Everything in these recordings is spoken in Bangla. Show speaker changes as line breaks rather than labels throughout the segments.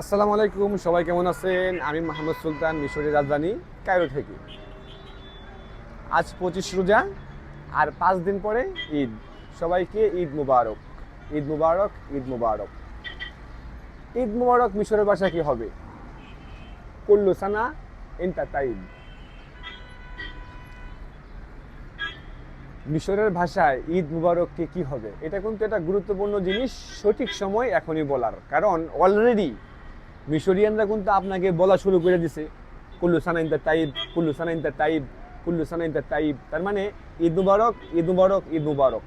আসসালামু আলাইকুম, সবাই কেমন আছেন? আমি মোহাম্মদ সুলতান, মিশরের রাজধানী কায়রো থেকে। আজ পঁচিশ রোজা, আর পাঁচ দিন পরে ঈদ। সবাইকে ঈদ মুবারক। ঈদ মুবারক ঈদ মুবারক। ঈদ মুবারক মিশরের ভাষা কি হবে? কুল্লু সানা ইনতা তাইব মিশরের ভাষায় ঈদ মুবারককে কি হবে? এটা কিন্তু একটা গুরুত্বপূর্ণ জিনিস, সঠিক সময় এখনই বলার। কারণ অলরেডি মিশরিয়ানরা কিন্তু আপনাকে বলা শুরু করে দিছে, কুল্লু সানাইন তা তাইব, কুল্লু সানাইন তা তাইব, কুল্লু সানাইন তা তাইব। তার মানে ঈদ মুবারক ঈদ মুবারক ঈদ মুবারক।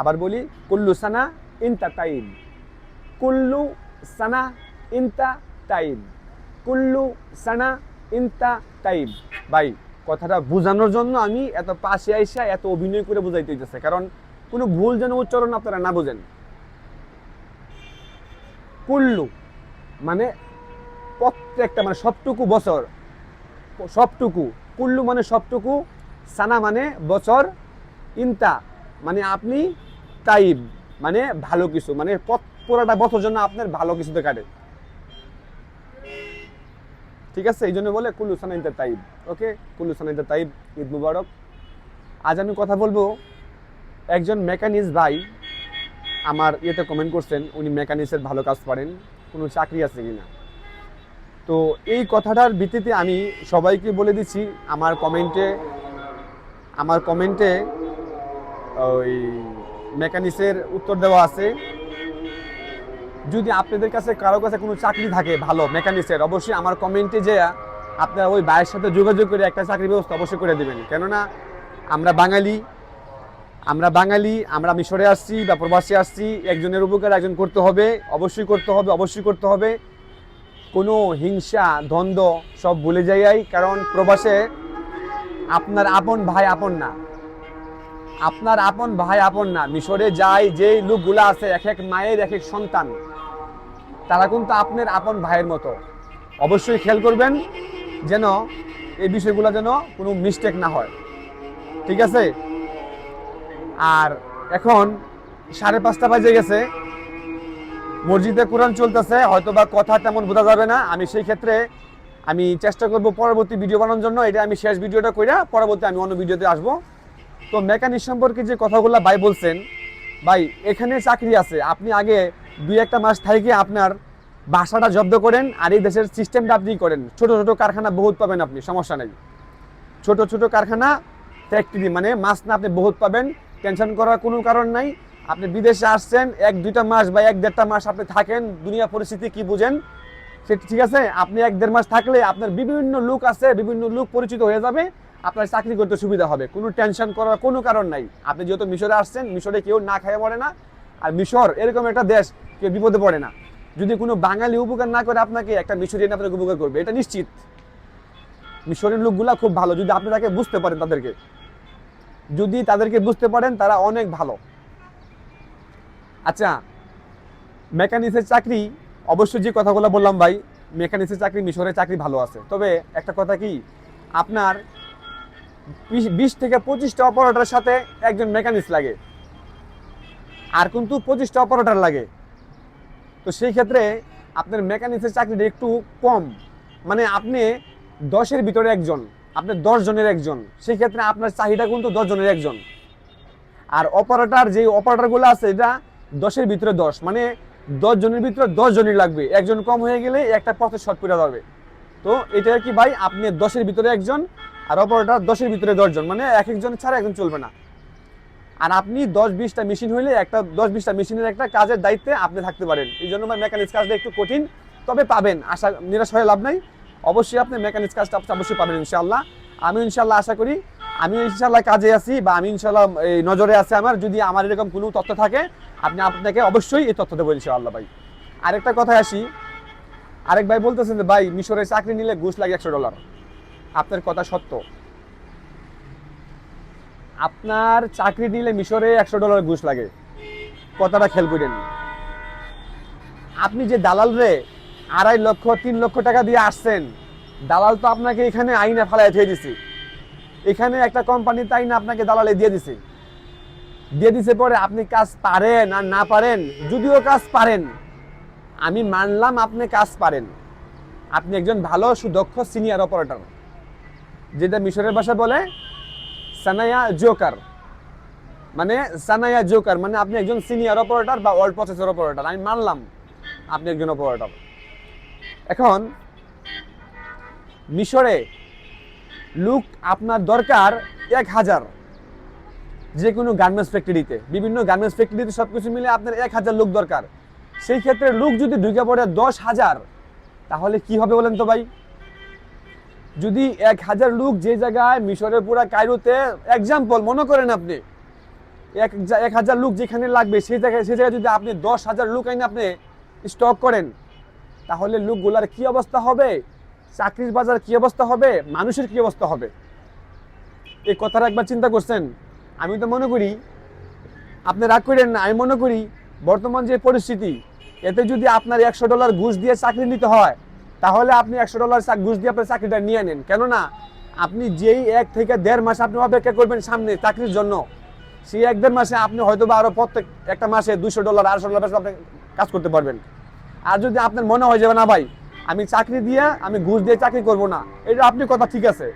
আবার বলি, কুল্লু সানা ইনতা তাইব। কুল্লু সানা ইনতা তাইব। কুল্লু সানা ইনতা তাইব। ভাই, কথাটা বোঝানোর জন্য আমি এত পাশে আইসা এত অভিনয় করে বোঝাইতে হইতেছে, কারণ কোনো ভুল যেন উচ্চারণ আপনারা না বোঝেন। কুল্লু মানে প্রত্যেকটা মানে সবটুকু বছর, সবটুকু, কুল্লু মানে সবটুকু, সানা মানে বছর, ইনতা মানে আপনি তাইব মানে ভালো কিছু মানে পুরোটা বছর জন্য আপনার ভালো কিছুতে কাটে। ঠিক আছে? এই জন্য বলে কুল্লু, সানা, ইনতা তাইব ওকে? কুল্লু, সানা, ইনতা তাইব ঈদ মুবারক। আজ আমি কথা বলব একজন মেকানিক্স ভাই, আমার ইয়েতে কমেন্ট করছেন, উনি মেকানিক্সের ভালো কাজ পারেন কোনো চাকরি আছে কিনা। তো এই কথাটার ভিত্তিতে আমি সবাইকে বলে দিচ্ছি, আমার কমেন্টে আমার কমেন্টে, ওই মেকানিক্সের উত্তর দেওয়া আছে। যদি আপনাদের কাছে, কারও কাছে কোনো চাকরি থাকে ভালো মেকানিক্সের অবশ্যই আমার কমেন্টে যে আপনারা ওই ভাইয়ের সাথে যোগাযোগ করে একটা চাকরি ব্যবস্থা অবশ্যই করে দেবেন। কেননা আমরা বাঙালি আমরা বাঙালি, আমরা মিশরে আসছি, বা প্রবাসী আসছি, একজনের উপকার একজন করতে হবে, অবশ্যই করতে হবে, অবশ্যই করতে হবে। কোনো হিংসা, দ্বন্দ্ব সব ভুলে যাই কারণ প্রবাসে আপনার আপন ভাই আপন না। আপনার আপন ভাই আপন না। মিশরে যায় যেই লোকগুলো আছে, এক এক মায়ের এক এক সন্তান, তারা কিন্তু আপনার আপন ভাইয়ের মতো। অবশ্যই খেয়াল করবেন যেন এই বিষয়গুলো যেন কোনো মিস্টেক না হয়। ঠিক আছে? আর এখন সাড়ে পাঁচটা বাজে গেছে। মসজিদে কোরআন চলতেছে হয়তো বা কথা তেমন বোঝা যাবে না। আমি সেই ক্ষেত্রে আমি চেষ্টা করব পরবর্তী ভিডিও বানানোর জন্য। এটা আমি শেষ ভিডিওটা কইরা পরবর্তী আমি অন্য ভিডিওতে আসব। তো মেকানিক সম্পর্কে যে কথাগুলো ভাই বলছেন, ভাই, এখানে চাকরি আছে। আপনি আগে দুই একটা মাস থেকে আপনার বাসাটা জব্দ করেন আর এই দেশের সিস্টেমটা আপনি করেন। ছোট ছোট কারখানা বহুত পাবেন আপনি, সমস্যা নেই। ছোট ছোট কারখানা ফ্যাক্টরি মানে মাছ না আপনি বহুত পাবেন। টেনশন করার কোনো কারণ নাই। আপনি বিদেশে আসছেন, এক দুইটা মাস বা এক দেড়টা মাস আপনি থাকেন, দুনিয়া পরিস্থিতি কি বুঝেন? সে ঠিক আছে? আপনি এক দেড় মাস থাকলে আপনার বিভিন্ন লোক আছে, বিভিন্ন লোক পরিচিত হয়ে যাবে, আপনার চাকরি করতে সুবিধা হবে। কোনো টেনশন করার কোনো কারণ নাই। আপনি যেহেতু মিশরে আসছেন, মিশরে কেউ না খাইয়ে পড়ে না। আর মিশর এরকম একটা দেশ, কেউ বিপদে পড়ে না। যদি কোনো বাঙালি উপকার না করে আপনাকে, একটা মিশরিয়ান আপনাকে উপকার করবে, এটা নিশ্চিত। মিশরের লোকগুলা খুব ভালো, যদি আপনি তাকে বুঝতে পারেন তাদেরকে। যদি তাদেরকে বুঝতে পারেন, তারা অনেক ভালো। আচ্ছা মেকানিক্সের চাকরি, অবশ্যই যে কথাগুলো বললাম ভাই মেকানিক্সের চাকরি, মিশরের চাকরি ভালো আছে। তবে একটা কথা কি, আপনার বিশ- থেকে পঁচিশটা অপারেটরের সাথে একজন মেকানিক্স লাগে। আর কিন্তু পঁচিশটা অপারেটার লাগে। তো সেই ক্ষেত্রে আপনার মেকানিক্সের চাকরিটা একটু কম। মানে আপনি দশের ভিতরে একজন। আপনি দশ জনের একজন সেই ক্ষেত্রে আপনার চাহিদা কিন্তু দশ জনের একজন। আর অপারেটার যে অপারেটরগুলো আছে, এটা দশের ভিতরে দশ মানে দশ জনের ভিতরে দশ লাগবে। একজন কম হয়ে গেলে একটা পথে শর্ট করে যাবে তো এটা কি ভাই, আপনি দশের ভিতরে একজন আর অপারেটার দশের ভিতরে দশজন মানে এক একজন ছাড়া একজন চলবে না। আর আপনি দশ বিশটা মেশিন হইলে একটা, দশ বিশটা মেশিনের একটা কাজের দায়িত্বে আপনি থাকতে পারেন। এই জন্য ভাই মেকানিক্স কাজটা একটু কঠিন, তবে পাবেন, আশা, নিরাশ হয়ে লাভ নাই। অবশ্যই আপনি মেকানিক্স কাজটা অবশ্যই পাবেন ইনশাল্লাহ আমি ইনশাল্লাহ আশা করি, আমি ইনশাল্লাহ কাজে আছি বা আমি ইনশাল্লাহ এই নজরে আছে আমার, যদি আমার এরকম কোনো তথ্য থাকে, আপনি আপনাকে অবশ্যই এই তথ্য দেবো ইনশাআল্লাহ ভাই। আরেকটা কথায় আসি, আরেক ভাই বলতেছেন যে, ভাই, মিশরে চাকরি নিলে ঘুষ লাগে একশো ডলার। আপনার কথা সত্য। আপনার চাকরি নিলে মিশরে একশো ডলার ঘুষ লাগে। কথাটা খেয়াল করেন। আপনি যে দালাল রে আড়াই লক্ষ, তিন লক্ষ টাকা দিয়ে আসছেন। দালাল তো আপনাকে এখানে আইনে ফালাই থয়ে দিছে। এখানে একটা কোম্পানিতে আইনে আপনাকে দালালে দিয়ে দিছে। দিয়ে দিছে পরে আপনি কাজ পারেন আর না পারেন, যদিও কাজ পারেন। আমি মানলাম আপনি কাজ পারেন। আপনি একজন ভালো, সুদক্ষ সিনিয়র অপারেটর। যেটা মিশরের ভাষা বলে, সানায়া জোকার। মানে সানায়া জোকার মানে আপনি একজন সিনিয়র অপারেটর বা ওয়ার্ল্ড প্রসেসর অপারেটর। আমি মানলাম আপনি একজন অপারেটর। এখন মিশরে লুক আপনার দরকার এক হাজার যে কোনো গার্মেন্টস ফ্যাক্টরিতে বিভিন্ন গার্মেন্টস ফ্যাক্টরিতে সব কিছু মিলে আপনার এক হাজার লোক দরকার। সেই ক্ষেত্রে লোক যদি ঢুকে পড়ে দশ হাজার, তাহলে কি হবে বলেন তো ভাই? যদি এক হাজার লোক যে জায়গায় মিশরের পুরা কায়রোতে এক্সাম্পল মনে করেন আপনি, এক এক হাজার লোক যেখানে লাগবে, সেই জায়গায় সেই জায়গায় যদি আপনি দশ হাজার লোক আইনে আপনি স্টক করেন তাহলে লোকগুলার কি অবস্থা হবে? চাকরির বাজার কি অবস্থা হবে? মানুষের কি অবস্থা হবে? এই কথাটা একবার চিন্তা করছেন? আমি তো মনে করি, আপনি রাগ করেন না, আমি মনে করি বর্তমান যে পরিস্থিতি, এতে যদি আপনার একশো ডলার ঘুষ দিয়ে চাকরি নিতে হয়, তাহলে আপনি একশো ডলার ঘুষ দিয়ে আপনার চাকরিটা নিয়ে নেন। কেননা, আপনি যেই এক থেকে দেড় মাস আপনি অপেক্ষা করবেন সামনে চাকরির জন্য, সেই এক দেড় মাসে আপনি হয়তো বা আরও প্রত্যেক একটা মাসে দুশো ডলার, আড়াইশো ডলার আপনি কাজ করতে পারবেন। আর যদি আপনার মনে হয় যাবে, না ভাই, আমি চাকরি দিয়ে, আমি ঘুষ দিয়ে চাকরি করব না। এটা আপনি কথা ঠিক আছে।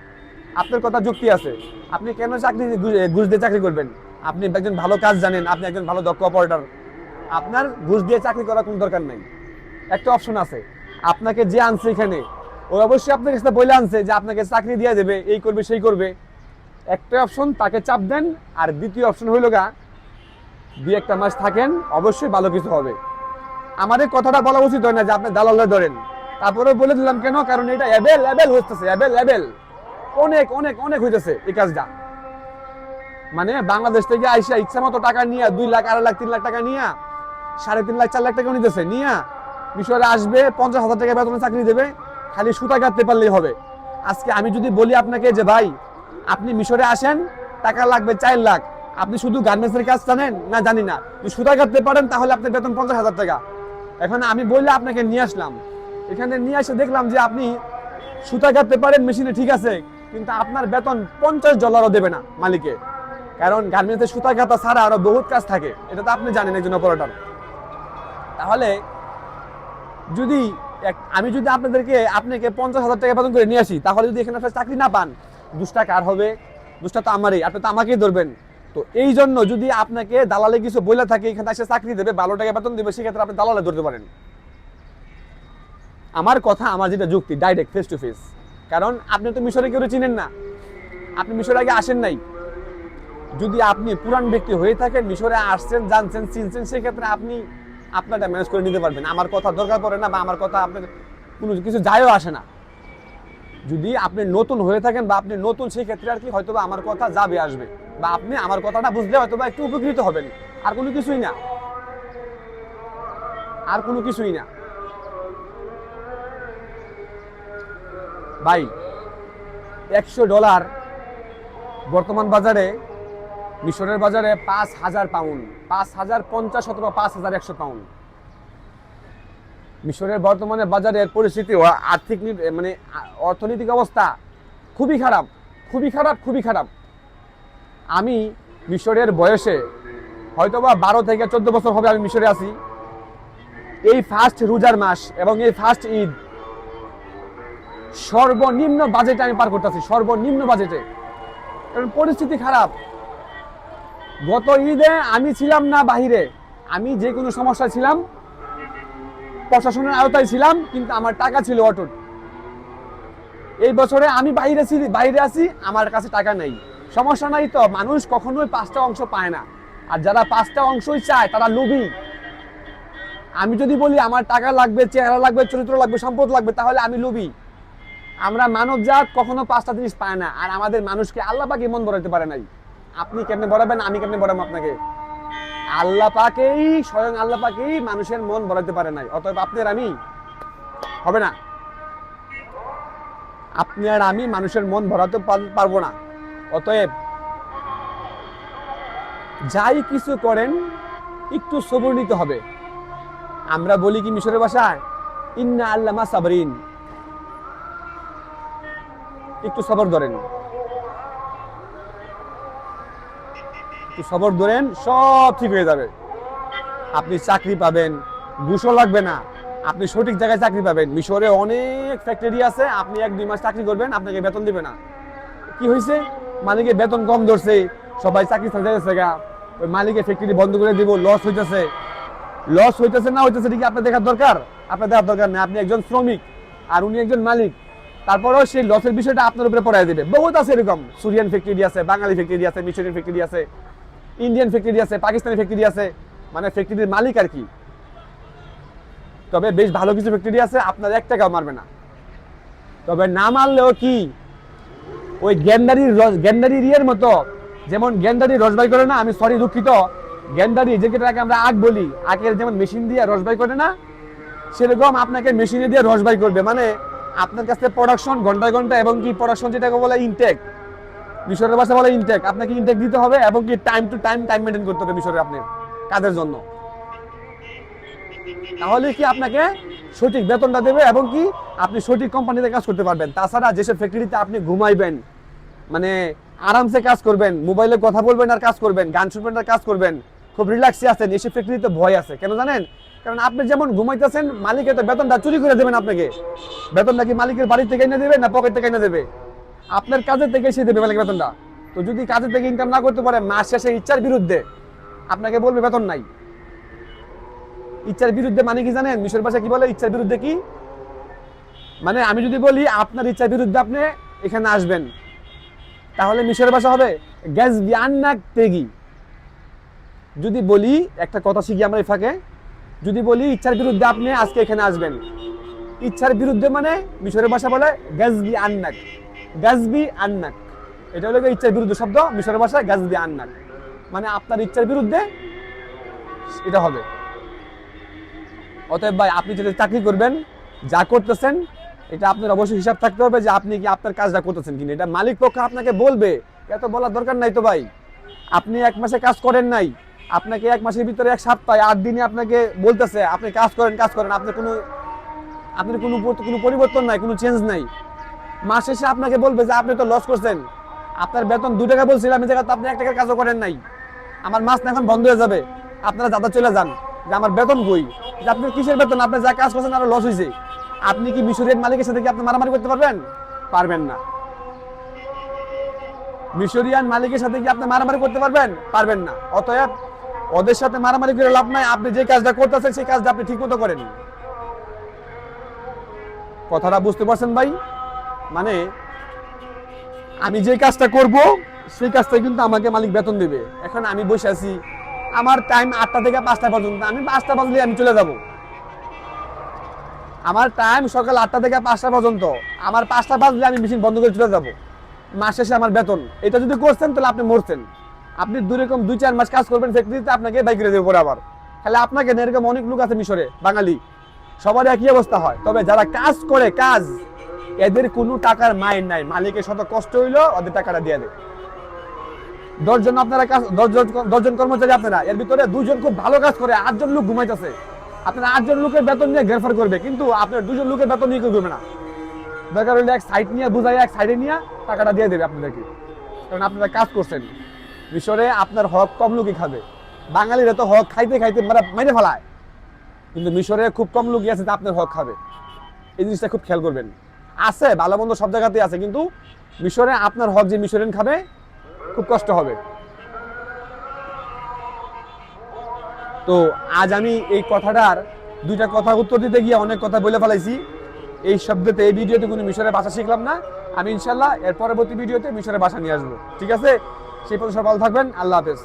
আপনার কথা যুক্তি আছে। আপনি কেন চাকরি ঘুষ- দিয়ে চাকরি করবেন? আপনি একজন ভালো কাজ জানেন, আপনি একজন ভালো দক্ষ অপারেটার। আপনার ঘুষ দিয়ে চাকরি করার কোনো দরকার নেই। একটা অপশন আছে। আপনাকে যে আনছে এখানে, ও অবশ্যই আপনার কাছে বলে আনছে যে আপনাকে চাকরি দিয়ে দেবে, এই করবে, সেই করবে। একটা অপশন, তাকে চাপ দেন। আর দ্বিতীয় অপশন হইল গা, দুই একটা মাস থাকেন, অবশ্যই ভালো কিছু হবে। আমাদের কথাটা বলা উচিত হয় না যে আপনি দালালে ধরেন। তারপরে বলে দিলাম কেন? কারণ এটা অ্যাবেল অ্যাবেল হইতেছে, অ্যাবেল অ্যাবেল। অনেক অনেক অনেক হইতেছে এই কাজটা। মানে বাংলাদেশ থেকে আইসা ইচ্ছা মতো টাকা নিয়ে, দুই লাখ, আড়াই লাখ, তিন লাখ টাকা নিয়ে, সাড়ে তিন লাখ, চার লাখ টাকা নিতেছে। নিয়ে মিশরে আসবে, পঞ্চাশ হাজার টাকা বেতনে চাকরি দেবে, খালি সুতা কাটতে পারলেই হবে। আজকে আমি যদি বলি আপনাকে যে, ভাই, আপনি মিশরে আসেন, টাকা লাগবে চার লাখ। আপনি শুধু গার্মেন্টসের কাজ জানেন? না, জানি না। সুতা কাটতে পারেন, তাহলে আপনার বেতন পঞ্চাশ হাজার টাকা। এখন আমি বললে আপনাকে নিয়ে আসলাম। এখানে নিয়ে এসে দেখলাম যে আপনি সুতা কাটতে পারেন, মেশিনে ঠিক আছে, কিন্তু আপনার বেতন পঞ্চাশ ডলারও দেবে না মালিকে। কারণ গার্মেন্টসে সুতা কাটা ছাড়া আরও বহুত কাজ থাকে। এটা তো আপনি জানেন একজন অপারেটর তাহলে যদি আমি যদি আপনাদেরকে, আপনাকে পঞ্চাশ হাজার টাকা বেতন করে নিয়ে আসি, তাহলে যদি এখানে চাকরি না পান, দুষ্টা কার হবে? দুষ্টা তো আমারই, আপনি তো আমাকেই ধরবেন। তো এই জন্য যদি আপনাকে দালালে কিছু বলে থাকে, এখানে এসে চাকরি দেবে ভালো টাকা বেতন দেবে, সেক্ষেত্রে আপনি দালালে ধরতে পারেন। আমার কথা, আমার যেটা যুক্তি ডাইরেক্ট ফেস টু ফেস কারণ আপনি তো মিশরে কেউ চিনেন না। আপনি মিশরে আগে আসেন নাই। যদি আপনি পুরান ব্যক্তি হয়ে থাকেন, মিশরে আসছেন, জানছেন, চিনছেন, সেক্ষেত্রে আপনি আপনারটা ম্যানেজ করে নিতে পারবেন। আমার কথা দরকার পড়ে না বা আমার কথা আপনার কোনো কিছু যায়ও আসে না। যদি আপনি নতুন হয়ে থাকেন বা আপনি নতুন, সেই ক্ষেত্রে আর কি হয়তো বা আমার কথা যাবে, আসবে। বা আপনি আমার কথাটা বুঝলে হয়তো বা একটু উপকৃত হবেন। আর কোনো কিছুই না। আর কোনো কিছুই না। ভাই, একশো ডলার বর্তমান বাজারে, মিশরের বাজারে পাঁচ হাজার পাউন্ড। পাঁচ হাজার পঞ্চাশ অথবা পাঁচ হাজার একশো পাউন্ড। মিশরের বর্তমানে বাজারের পরিস্থিতি আর্থিক মানে অর্থনৈতিক অবস্থা খুবই খারাপ খুবই খারাপ খুবই খারাপ। আমি মিশরের বয়সে হয়তোবা বারো থেকে চোদ্দ বছর হবে আমি মিশরে আছি। এই ফার্স্ট রোজার মাস এবং এই ফার্স্ট ঈদ সর্বনিম্ন বাজেটে আমি পার করতেছি, সর্বনিম্ন বাজেটে কারণ পরিস্থিতি খারাপ। গত ঈদে আমি ছিলাম না বাহিরে, আমি যে কোনো সমস্যা ছিলাম প্রশাসনের আওতায় ছিলাম, কিন্তু আমার টাকা ছিল অটুট। এই বছরে আমি বাইরে বাইরে আছি, আমার কাছে টাকা নেই। সমস্যা নাই তো, মানুষ কখনোই পাঁচটা অংশ পায় না। আর যারা পাঁচটা অংশই চায়, তারা লোভী। আমি যদি বলি আমার টাকা লাগবে, চেহারা লাগবে, চরিত্র লাগবে, সম্পদ লাগবে, তাহলে আমি লোভী। আমরা মানব জাত, কখনো পাঁচটা জিনিস পায় না। আর আমাদের মানুষকে আল্লাহ পাকে মন বড়াতে পারে নাই। আপনি কেমনে বড়াবেন আমি কেমনে বড়াবো আপনাকে? আল্লাহ পাকেই, স্বয়ং আল্লাহ পাকেই মানুষের মন বড়াতে পারে নাই। অতএব আপনি আর আমি হবে না। আপনি আর আমি মানুষের মন ভরাতে পারব না। অতএব যাই কিছু করেন, একটু সবর নিতে হবে। আমরা বলি কি মিশরের ভাষায়? ইন্না আল্লামা সাবরিন। একটু সবর ধরেন। একটু সবর ধরেন, সব ঠিক হয়ে যাবে। আপনি চাকরি পাবেন ঘুষও লাগবে না। আপনি সঠিক জায়গায় চাকরি পাবেন। মিশরে অনেক ফ্যাক্টরি আছে, আপনি এক দুই মাস চাকরি করবেন, আপনাকে বেতন দিবে না। কি হয়েছে? মালিকের বেতন কম ধরছে, সবাই চাকরি ছাড়তে গা। ওই মালিকের ফ্যাক্টরি বন্ধ করে দিব লস হইতেছে। লস হইতেছে না হইতেছে ঠিক আপনার দেখার দরকার? আপনার দেখার দরকার না, আপনি একজন শ্রমিক, আর উনি একজন মালিক। তারপরেও সেই লসের বিষয়টা আপনার উপরে পড়ায় দেবে। বহুত আছে এরকম। সুরিয়ান ফ্যাক্টরি আছে বাঙালি ফ্যাক্টরি আছে মিশরিয়ান ফ্যাক্টরি আছে। ইন্ডিয়ান ফ্যাক্টরি আছে পাকিস্তানি ফ্যাক্টরি আছে মানে ফ্যাক্টরির মালিক আর কি। তবে বেশ ভালো কিছু ফ্যাক্টরি আছে, আপনার এক টাকাও মারবে না। তবে না মারলেও কি, ওই গ্যান্ডারির রস ইয়ের মতো, যেমন গ্যান্ডারি রসবাই করে না, আমি সরি দুঃখিত গ্যান্ডারি যেটাকে আমরা আগ বলি, আগের যেমন মেশিন দিয়ে রসবাই করে না, সেরকম আপনাকে মেশিনে দিয়ে রসবাই করবে। মানে আপনার কাছে প্রোডাকশন ঘন্টায় ঘণ্টা, এবং কি প্রোডাকশন যেটাকে বলে ইনটেক মিশরের ভাষা বলে ইনটেক আপনাকে ইনটেক দিতে হবে এবং কি time to time time maintain করতে হবে মিশরে আপনি কাজের জন্য। তাহলে কি আপনাকে সঠিক বেতনটা দেবে এবং কি আপনি সঠিক কোম্পানিতে কাজ করতে পারবেন। তাছাড়া যেসব ফ্যাক্টরিতে আপনি ঘুমাইবেন মানে আরামসে কাজ করবেন মোবাইলে কথা বলবেন আর কাজ করবেন, গান শুনবেন আর কাজ করবেন, খুব রিল্যাক্সে আছেন এসব ফ্যাক্টরিতে ভয় আছে, কেন জানেন? কারণ আপনি যেমন ঘুমাইতেছেন, মালিকের তো বেতনটা চুরি করে দেবেন আপনাকে। বেতনটা কি মালিকের বাড়ি থেকে এনে দেবে না পকেট থেকে এনে দেবে? আপনার কাজের থেকে সে দেবে মালিক বেতনটা। তো যদি কাজের থেকে ইনকাম না করতে পারে, মাস শেষে ইচ্ছার বিরুদ্ধে আপনাকে বলবে বেতন নাই। ইচ্ছার বিরুদ্ধে মানে কি জানেন? মিশর ভাষা কি বলে? ইচ্ছার বিরুদ্ধে কি? মানে আমি যদি বলি, আপনার ইচ্ছার বিরুদ্ধে আপনি এখানে আসবেন। তাহলে মিশরের ভাষা হবে গ্যাস বিয়ান্নাক তেগি। যদি বলি, একটা কথা শিখি আমরা এই ফাঁকে, যদি বলি, ইচ্ছার বিরুদ্ধে আপনি আজকে এখানে আসবেন। ইচ্ছার বিরুদ্ধে মানে মিশরের ভাষা বলে গ্যাসবি আন্নাক। গ্যাসবি আন্নাক। এটা হলো ইচ্ছার বিরুদ্ধে শব্দ, মিশরের ভাষায় গ্যাসবি আন্নাক। মানে আপনার ইচ্ছার বিরুদ্ধে এটা হবে। অতএব ভাই, আপনি যেটা চাকরি করবেন, যা করতেছেন, এটা আপনার অবশ্যই হিসাব থাকতে হবে যে আপনি কি আপনার কাজটা করতেছেন কিনা। এটা মালিক পক্ষ আপনাকে বলবে, এত বলার দরকার নাই তো ভাই। আপনি এক মাসে কাজ করেন নাই, আপনাকে এক মাসের ভিতরে এক সপ্তাহে আট দিনে আপনাকে বলতেছে, আপনি কাজ করেন কাজ করেন, আপনি কোনো, আপনার কোনো কোনো পরিবর্তন নাই, কোনো চেঞ্জ নাই। মাস শেষে আপনাকে বলবে যে আপনি তো লস করছেন। আপনার বেতন দু টাকা বলছিলাম, এই জায়গায় তো আপনি এক টাকার কাজও করেন নাই। আমার মাস না এখন বন্ধ হয়ে যাবে। আপনারা দাদা চলে যান, যে আমার বেতন কই? যে আপনি কিসের বেতন? আপনি যা কাজ করছেন আরও লস হয়েছে আপনি কি মিশরের মালিকের সাথে কি আপনি মারামারি করতে পারবেন? পারবেন না। মিশরিয়ান মালিকের সাথে কি আপনি মারামারি করতে পারবেন? পারবেন না। অতএব ওদের সাথে মারামারি করে লাভ নাই। আপনি যে কাজটা করতেছেন, সেই কাজটা আপনি ঠিক মতো করেন। কথাটা বুঝতে পারছেন ভাই? মানে আমি যে কাজটা করব, সেই কাজটা কিন্তু আমাকে মালিক বেতন দেবে। এখন আমি বসে আছি, আমার টাইম আটটা থেকে পাঁচটা পর্যন্ত, আমি পাঁচটা বাজলে আমি চলে যাব। আমার টাইম সকাল আটটা থেকে পাঁচটা পর্যন্ত, আমার পাঁচটা বাজলে আমি মেশিন বন্ধ করে চলে যাব। মাস শেষে আমার বেতন। এটা যদি করছেন, তাহলে আপনি মরছেন। আপনি দুই রকম দুই চার মাস কাজ করবেন ফ্যাক্টরিতে আপনাকে বাইক করে দেবো পরে আবার। তাহলে আপনাকে এরকম অনেক লোক আছে মিশরে, বাঙালি। সবার একই অবস্থা হয়। তবে যারা কাজ করে, কাজ এদের কোনো টাকার মাইন্ড নাই। মালিকের শত কষ্ট হইল, ওদের টাকাটা দিয়ে দেয়। দশজন আপনারা কাজ দশজন দশজন কর্মচারী আপনারা, এর ভিতরে দুজন খুব ভালো কাজ করে, আটজন লোক ঘুমাইতেছে। আপনারা আটজন লোকের বেতন নিয়ে গ্রেফার করবে, কিন্তু আপনার দুজন লোকের বেতন নিয়ে কেউ না। দরকার হলে এক সাইড নিয়ে বুঝাই এক সাইডে নিয়ে টাকাটা দিয়ে দেবে আপনাদেরকে। কারণ আপনারা কাজ করছেন। মিশরে আপনার হক কম লোকই খাবে। বাঙালিরা তো হক খাইতে খাইতে মানে মেরে ফেলায়। কিন্তু মিশরে খুব কম লোকই আছে আপনার হক খাবে। এই জিনিসটা খুব খেয়াল করবেন। আছে, ভালো মন্দ সব জায়গাতেই আছে, কিন্তু মিশরে আপনার হক যে মিশরেন খাবে, খুব কষ্ট হবে। তো আজ আমি এই কথাটার দুইটা কথা উত্তর দিতে গিয়ে অনেক কথা বলে ফেলাইছি। এই শব্দতে, এই ভিডিওতে কোনো মিশরের ভাষা শিখলাম না। আমি ইনশাল্লাহ এর পরবর্তী ভিডিওতে মিশরের ভাষা নিয়ে আসব। ঠিক আছে? সেই পর্যন্ত সবাই ভালো থাকবেন। আল্লাহ হাফেজ।